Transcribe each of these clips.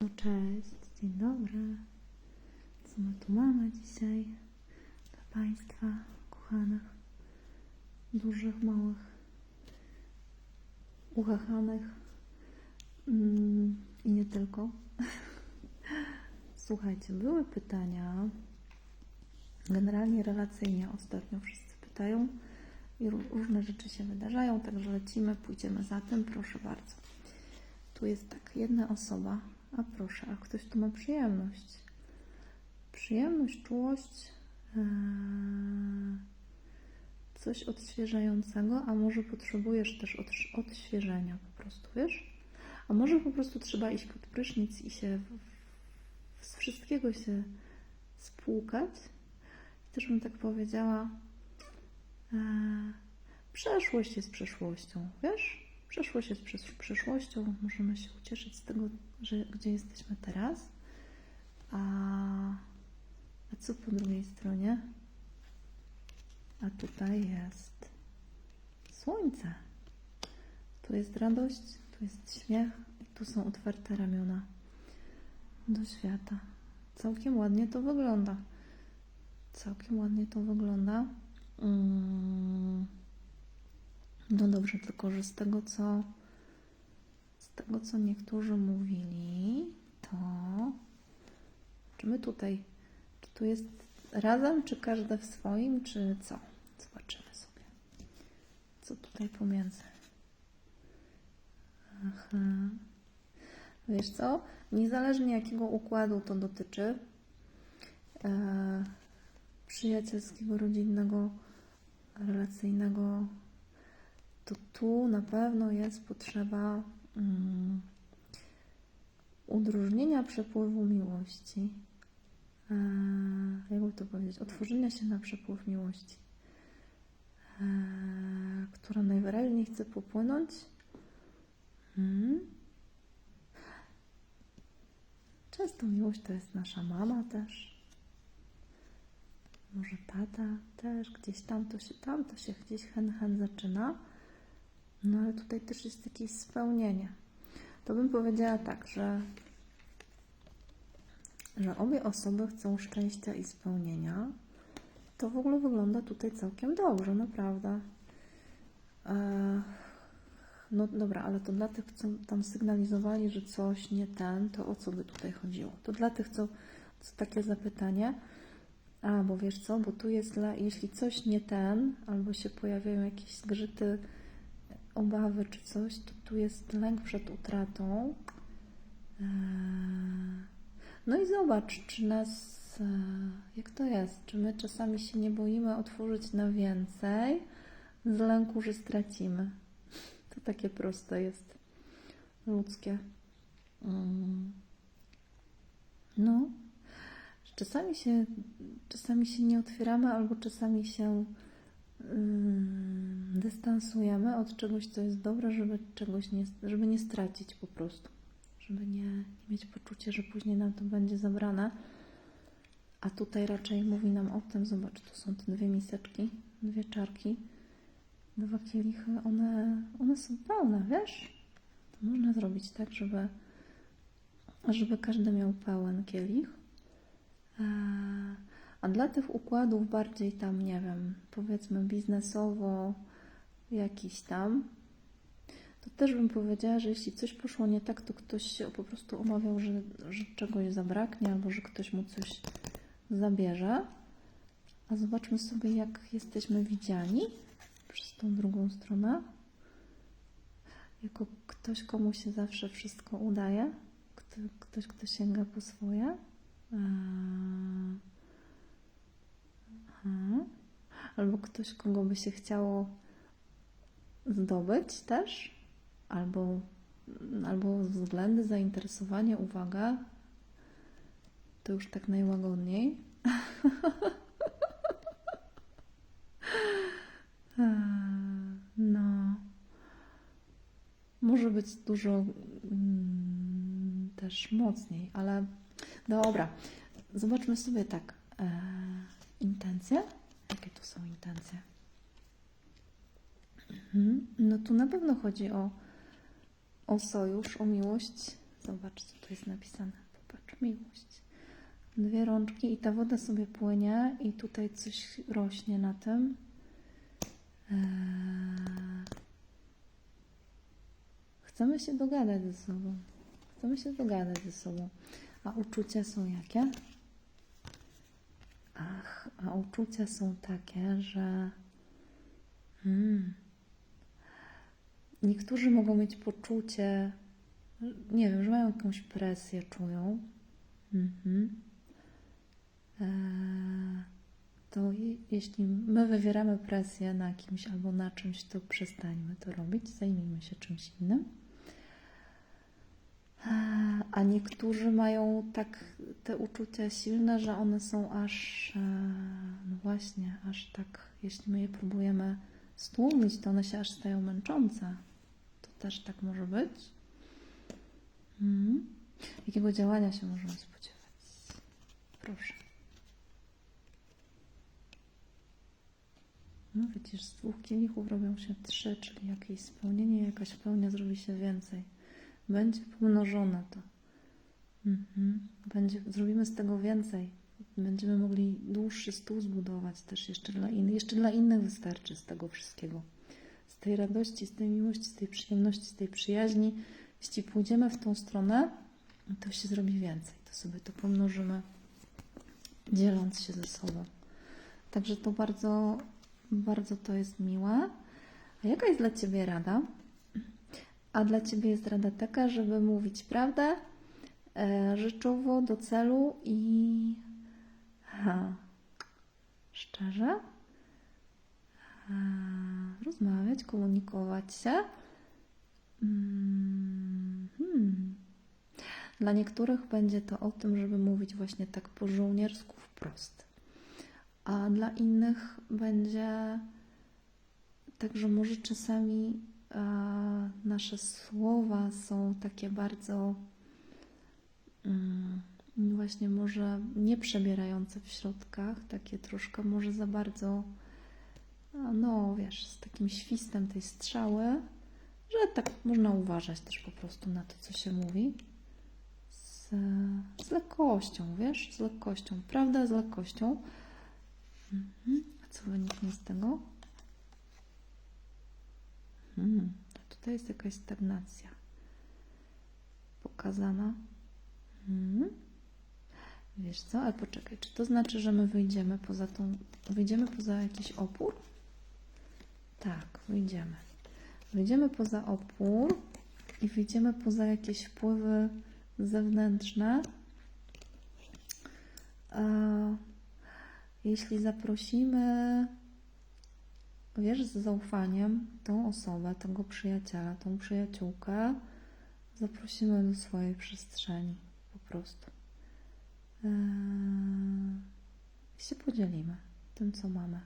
No cześć, dzień dobry. Co my tu mamy dzisiaj dla Państwa kochanych, dużych, małych, uchachanych mm, i nie tylko. Słuchajcie, były pytania, generalnie relacyjnie ostatnio wszyscy pytają i ró- różne rzeczy się wydarzają, także lecimy, pójdziemy za tym, proszę bardzo. Tu jest tak, jedna osoba, a proszę, a ktoś tu ma przyjemność. Przyjemność, czułość, eee, coś odświeżającego, a może potrzebujesz też odś- odświeżenia po prostu, wiesz? A może po prostu trzeba iść pod prysznic i się z wszystkiego się spłukać. I też bym tak powiedziała, eee, przeszłość jest przeszłością, wiesz? Przeszłość jest przyszłością, możemy się ucieszyć z tego, że gdzie jesteśmy teraz. A, a co po drugiej stronie? A tutaj jest słońce. Tu jest radość, tu jest śmiech i tu są otwarte ramiona do świata. Całkiem ładnie to wygląda. Całkiem ładnie to wygląda. Mm. No dobrze, tylko że z tego co z tego co niektórzy mówili, to czy my tutaj, czy tu jest razem, czy każde w swoim, czy co? Zobaczymy sobie. Co tutaj pomiędzy? Aha. Wiesz co? Niezależnie jakiego układu to dotyczy, e, przyjacielskiego, rodzinnego, relacyjnego, to tu na pewno jest potrzeba mm, udróżnienia przepływu miłości. E, jakby to powiedzieć? Otworzenia się na przepływ miłości, e, która najwyraźniej chce popłynąć. Mm. Często miłość to jest nasza mama też. Może tata też, gdzieś tam to się, tam to się gdzieś hen hen zaczyna. No ale tutaj też jest jakieś spełnienie. To bym powiedziała tak, że, że obie osoby chcą szczęścia i spełnienia. To w ogóle wygląda tutaj całkiem dobrze, naprawdę. E, no dobra, ale to dla tych, co tam sygnalizowali, że coś nie ten, to o co by tutaj chodziło? To dla tych, co, co takie zapytanie. A, bo wiesz co, bo tu jest dla, jeśli coś nie ten, albo się pojawiają jakieś zgrzyty, obawy czy coś, to tu jest lęk przed utratą. Eee, No i zobacz, czy nas, eee, jak to jest, czy my czasami się nie boimy otworzyć na więcej z lęku, że stracimy. To takie proste jest, ludzkie. Mm. No, czasami się, czasami się nie otwieramy, albo czasami się dystansujemy od czegoś, co jest dobre, żeby czegoś nie, żeby nie stracić po prostu. Żeby nie, nie mieć poczucia, że później nam to będzie zabrane. A tutaj raczej mówi nam o tym, zobacz, tu są te dwie miseczki, dwie czarki, dwa kielichy, one, one są pełne, wiesz? To można zrobić tak, żeby, żeby każdy miał pełen kielich. Eee, A dla tych układów bardziej tam, nie wiem, powiedzmy biznesowo, jakiś tam, to też bym powiedziała, że jeśli coś poszło nie tak, to ktoś się po prostu obawiał, że, że czegoś zabraknie albo że ktoś mu coś zabierze. A zobaczmy sobie, jak jesteśmy widziani przez tą drugą stronę. Jako ktoś, komu się zawsze wszystko udaje, kto, ktoś, kto sięga po swoje. Eee, aha. Albo ktoś, kogo by się chciało zdobyć też, albo, albo względy, zainteresowanie, uwaga. To już tak najłagodniej. No. Może być dużo mm, też mocniej, ale dobra. Zobaczmy sobie tak. Intencje. Jakie tu są intencje? Mhm. No tu na pewno chodzi o, o sojusz, o miłość Zobacz, co tu jest napisane. Popatrz, miłość. Dwie rączki i ta woda sobie płynie i tutaj coś rośnie na tym. Eee, Chcemy się dogadać ze sobą. Chcemy się dogadać ze sobą. A uczucia są jakie? Ach, a uczucia są takie, że hmm, niektórzy mogą mieć poczucie, nie wiem, że mają jakąś presję, czują. Mhm. Eee, to je, jeśli my wywieramy presję na kimś albo na czymś, to przestańmy to robić, zajmijmy się czymś innym. A niektórzy mają tak te uczucia silne, że one są aż, e, no właśnie, aż tak, jeśli my je próbujemy stłumić, to one się aż stają męczące. To też tak może być. Mhm. Jakiego działania się możemy spodziewać? Proszę. No widzisz, z dwóch kielichów robią się trzy, czyli jakieś spełnienie, jakaś pełnia zrobi się więcej. Będzie pomnożone to. Mhm. Będzie, zrobimy z tego więcej. Będziemy mogli dłuższy stół zbudować też jeszcze dla innych. Jeszcze dla innych wystarczy z tego wszystkiego. Z tej radości, z tej miłości, z tej przyjemności, z tej przyjaźni. Jeśli pójdziemy w tą stronę, to się zrobi więcej. To sobie to pomnożymy, dzieląc się ze sobą. Także to bardzo, bardzo to jest miłe. A jaka jest dla Ciebie rada? A dla Ciebie jest rada taka, żeby mówić prawdę, e, rzeczowo, do celu i ha, szczerze e, rozmawiać, komunikować się. Mm, hmm. Dla niektórych będzie to o tym, żeby mówić właśnie tak po żołniersku wprost, a dla innych będzie tak, że może czasami nasze słowa są takie bardzo mm, właśnie może nie przebierające w środkach, takie troszkę może za bardzo no wiesz, z takim świstem tej strzały, że tak można uważać też po prostu na to, co się mówi. Z, z lekkością, wiesz, z lekkością. Prawda z lekkością. Mhm. A co wyniknie z tego? Hmm, tutaj jest jakaś stagnacja pokazana. Hmm. Wiesz co, ale poczekaj, czy to znaczy, że my wyjdziemy poza tą, wyjdziemy poza jakiś opór? Tak, wyjdziemy. Wyjdziemy poza opór i wyjdziemy poza jakieś wpływy zewnętrzne. Jeśli zaprosimy, wiesz, z zaufaniem tą osobę, tego przyjaciela, tą przyjaciółkę, zaprosimy do swojej przestrzeni po prostu. Eee, I się podzielimy tym, co mamy.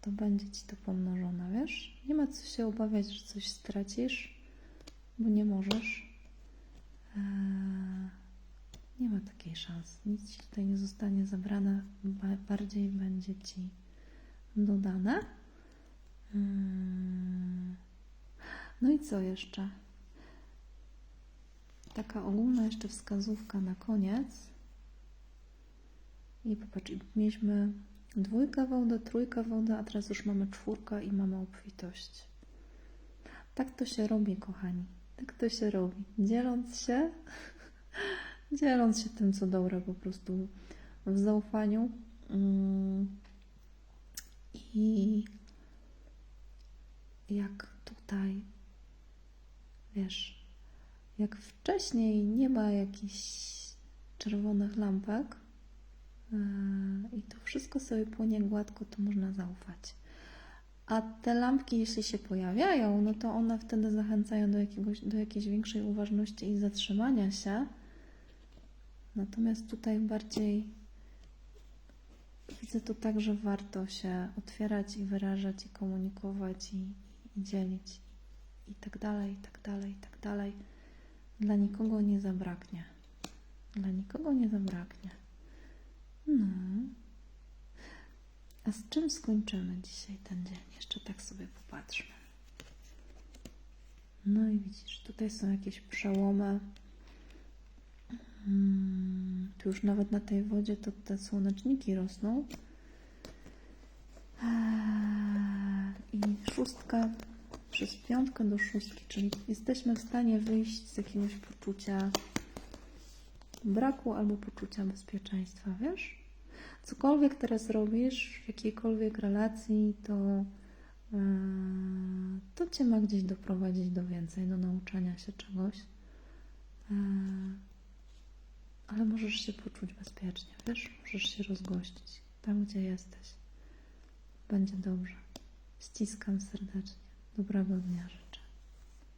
To będzie ci to pomnożone, wiesz? Nie ma co się obawiać, że coś stracisz, bo nie możesz. Eee, nie ma takiej szansy. Nic ci tutaj nie zostanie zabrane, ba- bardziej będzie ci dodane. Mm. No i co jeszcze? Taka ogólna jeszcze wskazówka na koniec. I popatrz, mieliśmy dwójka woda, trójka woda, a teraz już mamy czwórka i mamy obfitość. Tak to się robi, kochani. Tak to się robi. Dzieląc się, dzieląc się tym, co dobre, po prostu w zaufaniu. Mm. I jak tutaj, wiesz, jak wcześniej nie ma jakichś czerwonych lampek yy, i to wszystko sobie płynie gładko, to można zaufać. A te lampki, jeśli się pojawiają, no to one wtedy zachęcają do, jakiegoś, do jakiejś większej uważności i zatrzymania się. Natomiast tutaj bardziej widzę to tak, że warto się otwierać i wyrażać i komunikować i, i dzielić i tak dalej, i tak dalej, i tak dalej. Dla nikogo nie zabraknie. Dla nikogo nie zabraknie. No. A z czym skończymy dzisiaj ten dzień? Jeszcze tak sobie popatrzmy. No i widzisz, tutaj są jakieś przełomy. Mm, Tu już nawet na tej wodzie to te słoneczniki rosną. Eee, I szóstka przez piątkę do szóstki, czyli jesteśmy w stanie wyjść z jakiegoś poczucia braku albo poczucia bezpieczeństwa, wiesz? Cokolwiek teraz robisz, w jakiejkolwiek relacji, to, yy, to cię ma gdzieś doprowadzić do więcej, do nauczania się czegoś. Yy, ale możesz się poczuć bezpiecznie, wiesz? Możesz się rozgościć tam, gdzie jesteś. Będzie dobrze. Ściskam serdecznie. Dobrego dnia.